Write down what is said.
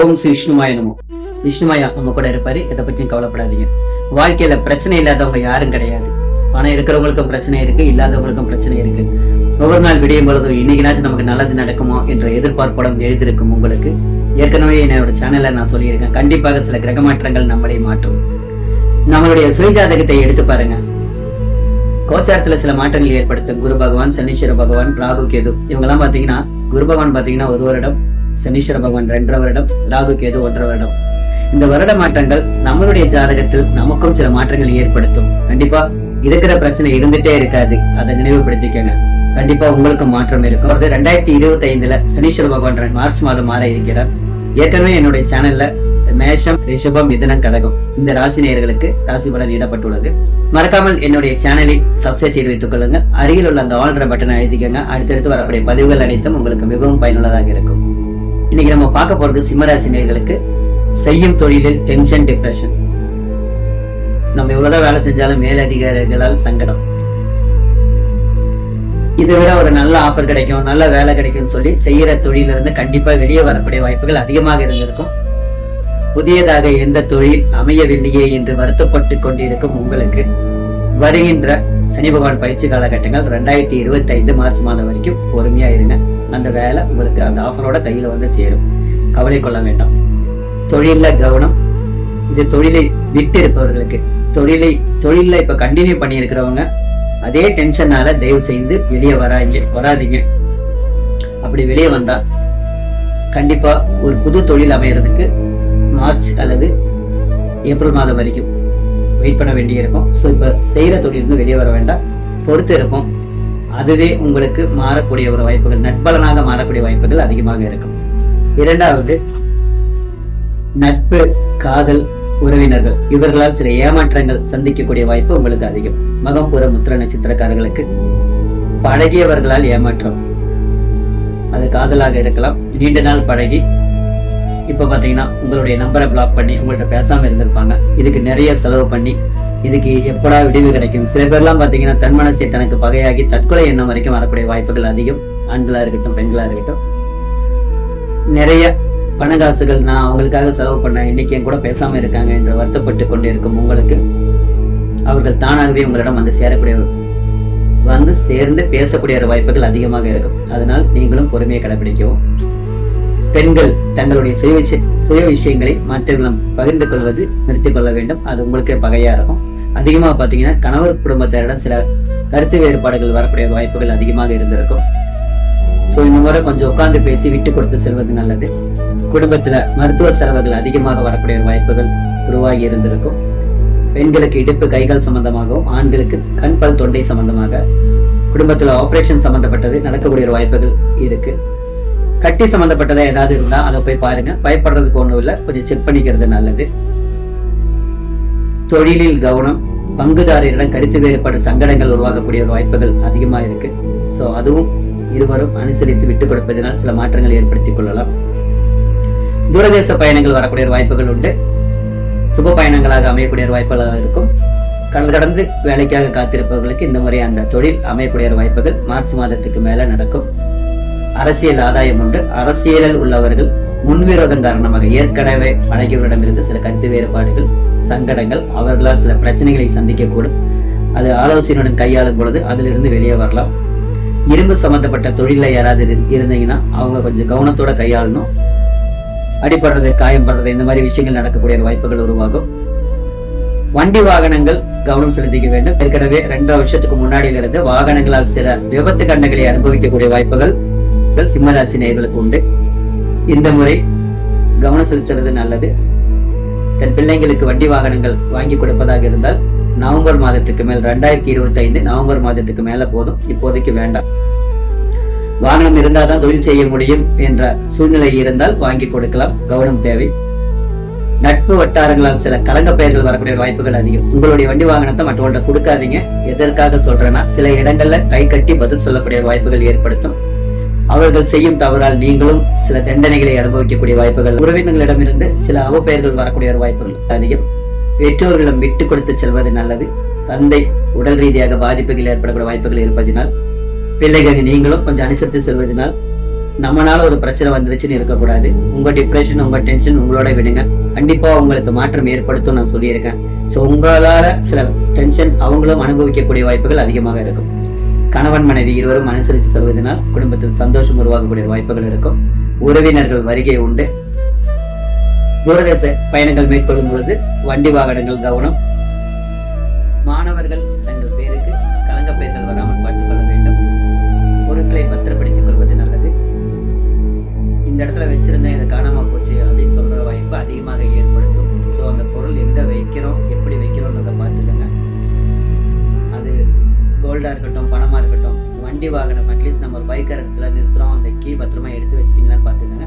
ஓம் ஸ்ரீ விஷ்ணுமாய நமோ. விஷ்ணுமாயா நம்ம கூட இருப்பாரு. எதை பற்றியும் கவலைப்படாதீங்க. வாழ்க்கையில பிரச்சனை இல்லாதவங்க யாரும் கிடையாது. பணம் இருக்கிறவங்களுக்கும் பிரச்சனை இருக்கு இல்லாதவங்களுக்கும் பிரச்சனை இருக்கு. ஒவ்வொரு நாள் விடியும் பொழுதும் இன்னைக்குனாச்சும் நமக்கு நல்லது நடக்குமோ என்ற எதிர்பார்ப்புடன் எழுதியிருக்கும் உங்களுக்கு. ஏற்கனவே என்னோட சேனல்ல நான் சொல்லியிருக்கேன். கண்டிப்பாக சில கிரக மாற்றங்கள் நம்மளை மாற்றும். நம்மளுடைய சுயஜாதகத்தை எடுத்து பாருங்க. கோச்சாரத்துல சில மாற்றங்கள் ஏற்படுத்தும். குரு பகவான் சனீஸ்வர பகவான் ராகு கேது. இவங்கெல்லாம் பாத்தீங்கன்னா குரு பகவான் பார்த்தீங்கன்னா ஒரு வருடம் சனீஸ்வர பகவான் ரெண்டரை வருடம் ராகு கேது ஒன்றரை வருடம். இந்த வருட மாற்றங்கள் நம்மளுடைய ஜாதகத்தில் நமக்கும் சில மாற்றங்கள் ஏற்படுத்தும். கண்டிப்பா இருக்கிற பிரச்சனை இருந்துட்டே இருக்காது. அதை நினைவுபடுத்திக்கங்க. கண்டிப்பா உங்களுக்கும் மாற்றம் இருக்கும். அது ரெண்டாயிரத்தி இருபத்தி ஐந்துல சனீஸ்வர பகவான் மார்ச் மாதம் மாற இருக்கிறார். ஏற்கனவே என்னுடைய சேனல்ல மேஷம் ரிஷபம் மிதனம் கடகம். இந்த ராசி நேயர்களுக்கு ராசி பலன் இடப்பட்டுள்ளது மறக்காமல் என்னுடைய சேனலை சப்ஸ்கிரைப் செய்து வைத்துக் கொள்ளுங்கள். அருகில் உள்ள அந்த ஆல்ற பட்டனை அழுத்திக்கங்க. அடுத்தடுத்து வரக்கூடிய பதிவுகள் அனைத்தும் உங்களுக்கு மிகவும் பயனுள்ளதாக இருக்கும். இன்னைக்கு நம்ம பார்க்க போறது சிம்மராசி நேயர்களுக்கு செய்யும் தொழிலில் டென்ஷன் டிப்ரெஷன் நம்ம எவ்வளவுதான் வேலை செஞ்சாலும் மேலதிகாரிகளால் சங்கடம். இதை விட ஒரு நல்ல ஆஃபர் கிடைக்கும் நல்ல வேலை கிடைக்கும்னு சொல்லி செய்யற தொழிலிருந்து கண்டிப்பா வெளியே வரக்கூடிய வாய்ப்புகள் அதிகமாக இருந்திருக்கும். புதியதாக எந்த தொழில் அமையவில்லையே என்று வருத்தப்பட்டு கொண்டிருக்கும் உங்களுக்கு வருகின்ற சனி பகவான் பயிற்சி காலகட்டங்கள் ரெண்டாயிரத்தி இருபத்தி ஐந்து மார்ச் மாதம் வரைக்கும் பொறுமையா இருங்க. அந்த வேலை உங்களுக்கு அந்த ஆஃபரோட கையில வந்து சேரும். கவலை கொள்ள வேண்டாம். தொழில கவனம். இது தொழிலை விட்டு இருப்பவர்களுக்கு தொழிலை தொழிலில் இப்ப கண்டினியூ பண்ணியிருக்கிறவங்க அதே டென்ஷனால தயவு செய்து வெளியே வராங்க வராதீங்க. அப்படி வெளியே வந்தா கண்டிப்பா ஒரு புது தொழில் அமையறதுக்கு மார்ச் அல்லது ஏப்ரல் மாதம் வரைக்கும் வெயிட் பண்ண வேண்டியிருக்கும். ஸோ இப்போ செய்கிற தொழிலிருந்து வெளியே வர வேண்டாம். பொறுத்து இருக்கும். அதுவே உங்களுக்கு மாறக்கூடிய ஒரு வாய்ப்புகள் நட்பலனாக மாறக்கூடிய வாய்ப்புகள் அதிகமாக இருக்கும். இரண்டாவது நட்பு காதல் உறவினர்கள் இவர்களால் சில ஏமாற்றங்கள் சந்திக்கக்கூடிய வாய்ப்பு உங்களுக்கு அதிகம். மகம்புற முத்திர நட்சத்திரக்காரர்களுக்கு பழகியவர்களால் ஏமாற்றம். அது காதலாக இருக்கலாம். நீண்ட நாள் பழகி இப்போ பார்த்தீங்கன்னா உங்களுடைய நம்பரை பிளாக் பண்ணி உங்கள்ட்ட பேசாமல் இருந்திருப்பாங்க. இதுக்கு நிறைய செலவு பண்ணி இதுக்கு எப்படா விடிவு கிடைக்கும்? சில பேர்லாம் பார்த்தீங்கன்னா தன் மனசை தனக்கு பகையாகி தற்கொலை எண்ணம் வரைக்கும் வரக்கூடிய வாய்ப்புகள் அதிகம். ஆண்களாக இருக்கட்டும் பெண்களாக இருக்கட்டும். நிறைய பணகாசுகள் நான் அவங்களுக்காக செலவு பண்ணேன். இன்னைக்கு என் கூட பேசாமல் இருக்காங்க. என்று வருத்தப்பட்டு கொண்டு இருக்கும் உங்களுக்கு. அவர்கள் தானாகவே உங்களிடம் வந்து சேரக்கூடிய வந்து சேர்ந்து பேசக்கூடிய வாய்ப்புகள் அதிகமாக இருக்கும். அதனால் நீங்களும் பொறுமையை கடைபிடிக்கவும். பெண்கள் தங்களுடைய சுய விஷய சுய விஷயங்களை மற்றவர்களும் பகிர்ந்து கொள்வது நிறுத்திக் கொள்ள வேண்டும். அது உங்களுக்கே பகையா இருக்கும். அதிகமா பார்த்தீங்கன்னா கணவர் குடும்பத்தினரிடம் சில கருத்து வேறுபாடுகள் வரக்கூடிய வாய்ப்புகள் அதிகமாக இருந்திருக்கும். ஸோ இந்த முறை கொஞ்சம் உட்கார்ந்து பேசி விட்டு கொடுத்து செல்வது நல்லது. குடும்பத்துல மருத்துவ செலவுகள் அதிகமாக வரக்கூடிய வாய்ப்புகள் உருவாகி இருந்திருக்கும். பெண்களுக்கு இடுப்பு கைகள் சம்பந்தமாகவும் ஆண்களுக்கு கண் பல் தொண்டை சம்பந்தமாக குடும்பத்துல ஆப்ரேஷன் சம்பந்தப்பட்டது நடக்கக்கூடிய வாய்ப்புகள் இருக்கு. கட்டி சம்பந்தப்பட்டதா ஏதாவது இருந்தா அதை போய் பாருங்க. பயப்படுறதுக்கு ஒன்றும் இல்லை. கொஞ்சம் செக் பண்ணிக்கிறது நல்லது. தொழிலில் கவனம் பங்குதாரரிடம் கருத்து வேறுபாடு சங்கடங்கள் உருவாகக்கூடிய ஒரு வாய்ப்புகள் அதிகமா இருக்கு. ஸோ அதுவும் இருவரும் அனுசரித்து விட்டுக் கொடுப்பதனால் சில மாற்றங்களை ஏற்படுத்திக் கொள்ளலாம். தூரதேச பயணங்கள் வரக்கூடிய வாய்ப்புகள் உண்டு. சுப பயணங்களாக அமையக்கூடிய ஒரு வாய்ப்புகளாக இருக்கும். கடல் கடந்து வேலைக்காக காத்திருப்பவர்களுக்கு இந்த முறை அந்த தொழில் அமையக்கூடிய ஒரு வாய்ப்புகள் மார்ச் மாதத்துக்கு மேல நடக்கும். அரசியல் ஆதாயம் உண்டு. அரசியலில் உள்ளவர்கள் முன்விரோதம் காரணமாக ஏற்கனவே பழகியவரிடமிருந்து சில கருத்து வேறுபாடுகள் சங்கடங்கள் அவர்களால் சில பிரச்சனைகளை சந்திக்கக்கூடும். அது ஆலோசனையுடன் கையாளும் பொழுது அதிலிருந்து வெளியே வரலாம். இரும்பு சம்பந்தப்பட்ட தொழிலில் யாராவது இரு- இருந்தீங்கன்னா அவங்க கொஞ்சம் கவனத்தோட கையாளணும். அடிபடுறது காயம் படுறது இந்த மாதிரி விஷயங்கள் நடக்கக்கூடிய வாய்ப்புகள் உருவாகும். வண்டி வாகனங்கள் கவனம் செலுத்திக்க வேண்டும். ஏற்கனவே ரெண்டாவது வருஷத்துக்கு முன்னாடியிலிருந்து வாகனங்களால் சில விபத்து கண்டங்களை அனுபவிக்கக்கூடிய வாய்ப்புகள் சிம்மராசி நேர்களுக்கு உண்டு. இந்த முறை கவனம் செலுத்துறது நல்லது. தன் பிள்ளைங்களுக்கு வண்டி வாகனங்கள் வாங்கி கொடுப்பதாக இருந்தால் நவம்பர் மாதத்துக்கு மேல் ரெண்டாயிரத்தி இருபத்தி ஐந்து நவம்பர் மாதத்துக்கு மேல போதும். இப்போதைக்கு வேண்டாம். வாகனம் இருந்தால் தான் தொழில் செய்ய முடியும் என்ற சூழ்நிலை இருந்தால் வாங்கி கொடுக்கலாம். கவனம் தேவை. நட்பு வட்டாரங்களால் சில கலங்க பெயர்கள் வரக்கூடிய வாய்ப்புகள் அதிகம். உங்களுடைய வண்டி வாகனத்தை மற்றவங்கள்ட்ட கொடுக்காதீங்க. எதற்காக சொல்றேன்னா சில இடங்கள்ல கை கட்டி பதில் சொல்லக்கூடிய வாய்ப்புகள் ஏற்படுத்தும். அவர்கள் செய்யும் தவறால் நீங்களும் சில தண்டனைகளை அனுபவிக்கக்கூடிய வாய்ப்புகள். உறவினர்களிடமிருந்து சில அவப்பெயர்கள் வரக்கூடிய ஒரு வாய்ப்புகள். அதிகம் பெற்றோர்களிடம் விட்டு கொடுத்து செல்வது நல்லது. தந்தை உடல் ரீதியாக பாதிப்புகள் ஏற்படக்கூடிய வாய்ப்புகள் இருப்பதினால் பிள்ளைகள் நீங்களும் கொஞ்சம் அனுசரித்து செல்வதனால் நம்மளால ஒரு பிரச்சனை வந்துருச்சுன்னு இருக்கக்கூடாது. உங்க டிப்ரெஷன் உங்க டென்ஷன் உங்களோட விடுங்க கண்டிப்பா உங்களுக்கு மாற்றம் ஏற்படுத்தும் நான் சொல்லியிருக்கேன். ஸோ உங்களால சில டென்ஷன் அவங்களும் அனுபவிக்கக்கூடிய வாய்ப்புகள் அதிகமாக இருக்கும். கணவன் மனைவி இருவரும் அனுசரித்து செல்வதனால் குடும்பத்தில் சந்தோஷம் உருவாகக்கூடிய வாய்ப்புகள் இருக்கும். உறவினர்கள் வருகை உண்டு. தூரதேச பயணங்கள் மேற்கொள்ளும் பொழுது வண்டி வாகனங்கள் கவனம். மாணவர்கள் தங்கள் பேருக்கு கலங்க பெயர்கள் வராமல் பார்த்துக் கொள்ள வேண்டும். பொருட்களை பத்திரப்படுத்திக் கொள்வது நல்லது. இந்த இடத்துல வச்சிருந்தேன் இது காணாம போச்சு அப்படின்னு சொல்ற வாய்ப்பு அதிகமாக ஏற்படுத்தும். ஸோ அந்த பொருள் எங்க வைக்கிறோம் எப்படி வைக்கிறோம் அதை பார்த்துக்கோங்க. அது கோல்டா இருக்கட்டும் வண்டி வாகனம் அட்லீஸ்ட் நம்ம ஒரு பைக்கர் இடத்துல நிறுத்துகிறோம் அந்த கீ பத்திரமா எடுத்து வச்சிட்டீங்களான்னு பார்த்துக்கோங்க.